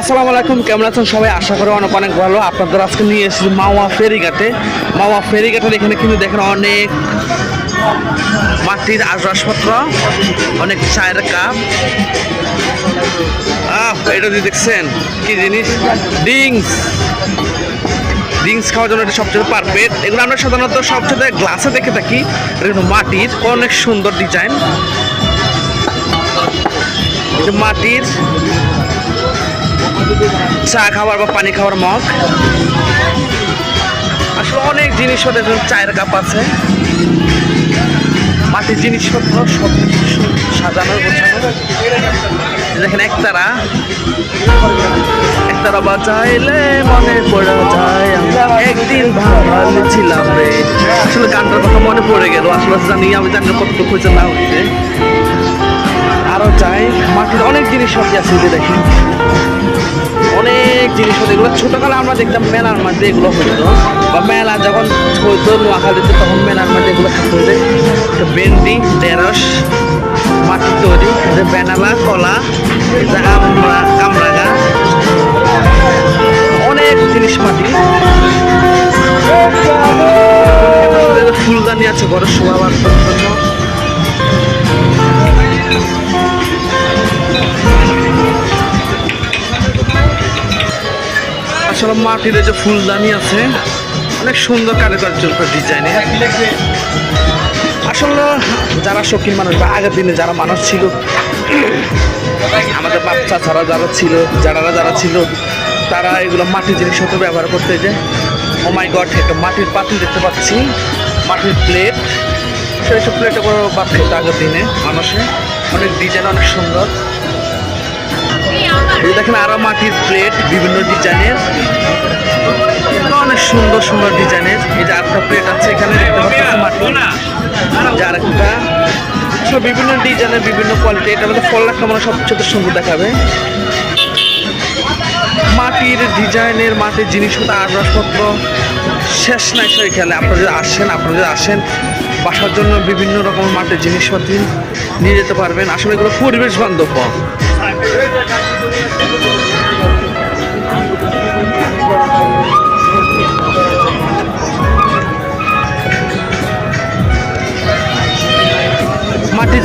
আসসালামু আলাইকুম, কেমন আছেন সবাই? আশা করি অনেক অনেক ভালো। আপনাদের আজকে নিয়ে এসেছি মাওয়া ফেরিঘাটে মাওয়া ফেরিঘাটের এখানে কিন্তু দেখেন অনেক মাটির আসবাসপত্র অনেক চায়ের কাপ। এটা যদি দেখছেন, কি জিনিস? ডিংস ড্রিঙ্কস খাওয়ার জন্য এটা সবচেয়ে পারফেক্ট। এগুলো আমরা সাধারণত সবচেয়ে গ্লাসে দেখে থাকি। এটা মাটির, অনেক সুন্দর ডিজাইন। মাটির চা খাবার বা পানি খাওয়ার মগ। আসলে অনেক জিনিসপত্র দেখুন চায়ের কাপ আছে। মাটির জিনিসপত্র সব সাজানো দেখেন একতারা। একতারা বাজাইলে মনে পড়ে যায় একদিন ভালো ছিলাম রে। আসলে গানটার কথা মনে পড়ে গেল, আসলে জানি আমি জানি কতটুকু হয়েছে না হয়েছে। আরও চাই মাটির অনেক জিনিস সবই আছে দেখেন। অনেক জিনিস হতো, এগুলো ছোটোকালে আমরা দেখতাম মেলার মধ্যে এগুলো হতো। বা মেলা যখন হইতো নোয়াখালীতে, তখন মেলার মধ্যে এগুলো থাকতে তো ভেন্ডি, ঢেঁড়স, মাটির তৈরি, যে বেনালা কলা কামরা গাছ অনেক জিনিস মাটি। ফুলদানি আছে ঘরের শোভা জন্য আসলে মাটির যে ফুলদানি আছে, অনেক সুন্দর কারুকার্য ডিজাইনে আসলে যারা শৌখিন মানুষ বা আগের দিনে যারা মানুষ ছিল, আমাদের বাচ্চা ছাড়া যারা ছিল যারা যারা ছিল, তারা এগুলো মাটির জিনিসপত্র ব্যবহার করতে যে ও মাই গড একটা মাটির পাতিল দেখতে পাচ্ছি, মাটির প্লেট সেসব প্লেটে করে বাদ খেতে আগের দিনে মানুষে। অনেক ডিজাইন অনেক সুন্দর। এই দেখেন আরও মাটির প্লেট বিভিন্ন ডিজাইনের অনেক সুন্দর সুন্দর ডিজাইনের এই যে আটটা প্লেট আছে এখানে দেখতে পাচ্ছেন মাটি যার একটা সব বিভিন্ন ডিজাইনের বিভিন্ন কোয়ালিটি এটা মধ্যে ফল রাখলে মানে সবচেয়ে সুন্দর দেখাবে। মাটির ডিজাইনের মাটির জিনিসপত্র আসবাবপত্র শেষ নাই সেই খেলে আপনারা যদি আসেন আপনারা যদি আসেন বাসার জন্য বিভিন্ন রকম মাটির জিনিসপত্র নিয়ে যেতে পারবেন। আসলে এগুলো পরিবেশ বান্ধব।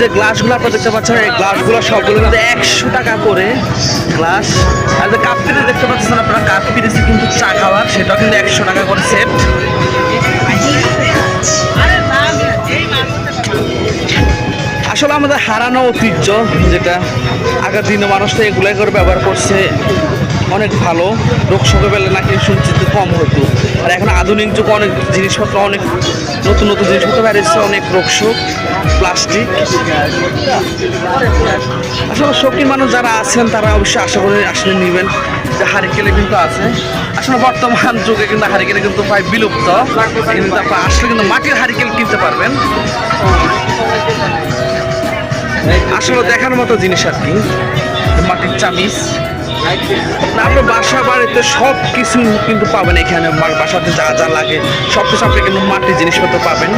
যে গ্লাসগুলো আপনারা দেখতে পাচ্ছেন, এই গ্লাসগুলো সবগুলো কিন্তু একশো টাকা করে গ্লাস আর যে কাপ পিরিচ দেখতে পাচ্ছেন আপনারা কাপ পিরিচে কিন্তু চা খাওয়ার, সেটাও কিন্তু একশো টাকা করে সেট আসলে আমাদের হারানো ঐতিহ্য যেটা আগের দিনে মানুষ তো এগুলাই করে ব্যবহার করছে। অনেক ভালো রোগ পেলে নাকি শুনছি যে কম হতো। আর এখন আধুনিক যুগে অনেক জিনিসপত্র অনেক নতুন নতুন জিনিসপত্র বেরিয়েছে অনেক রোগ শোক প্লাস্টিক আসলে শৌখিন মানুষ যারা আছেন তারা অবশ্যই আশা করে আসলে নেবেন যে হারিকেলে কিন্তু আছে। আসলে বর্তমান যুগে কিন্তু হারিকেলে কিন্তু প্রায় বিলুপ্ত কিন্তু আপনার আসলে কিন্তু মাটির হারিকেল কিনতে পারবেন। আসলে দেখার মতো জিনিস আর কি মাটির চামিচ। না, আপনার বাসা বাড়িতে সব কিছু কিন্তু পাবেন এখানে। বাসাতে যা যা লাগে সব কিছু আপনি কিন্তু মাটির জিনিসপত্র পাবেন।